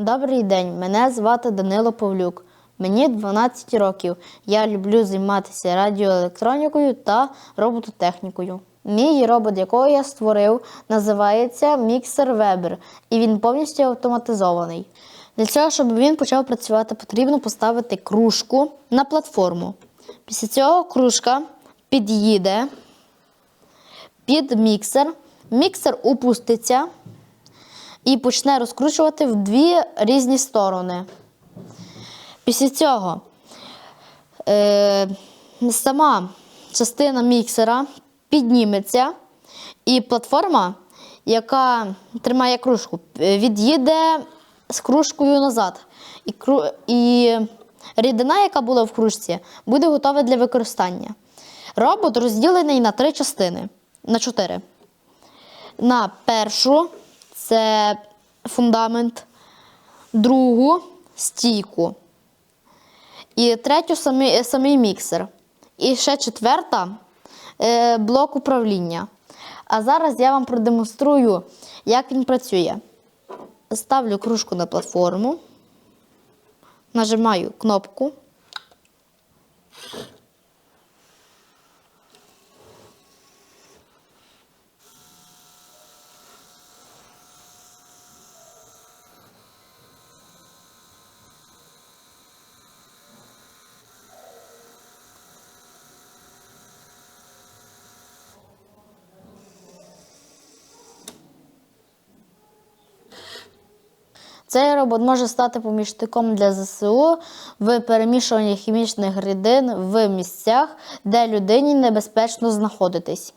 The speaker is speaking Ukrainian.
Добрий день, мене звати Данило Павлюк. Мені 12 років. Я люблю займатися радіоелектронікою та робототехнікою. Мій робот, якого я створив, називається Міксер Weber, і він повністю автоматизований. Для цього, щоб він почав працювати, потрібно поставити кружку на платформу. Після цього кружка під'їде під міксер. Міксер упуститься і почне розкручувати в дві різні сторони. Після цього е, сама частина міксера підніметься, і платформа, яка тримає кружку, е, від'їде з кружкою назад. І, і рідина, яка була в кружці, буде готова для використання. Робот розділений на три частини, на чотири. На першу це фундамент, другу стійку. І третю самий, самий міксер. І ще четверта е, блок управління. А зараз я вам продемонструю, як він працює. Ставлю кружку на платформу, нажимаю кнопку. Цей робот може стати помічником для ЗСУ в перемішуванні хімічних рідин в місцях, де людині небезпечно знаходитись.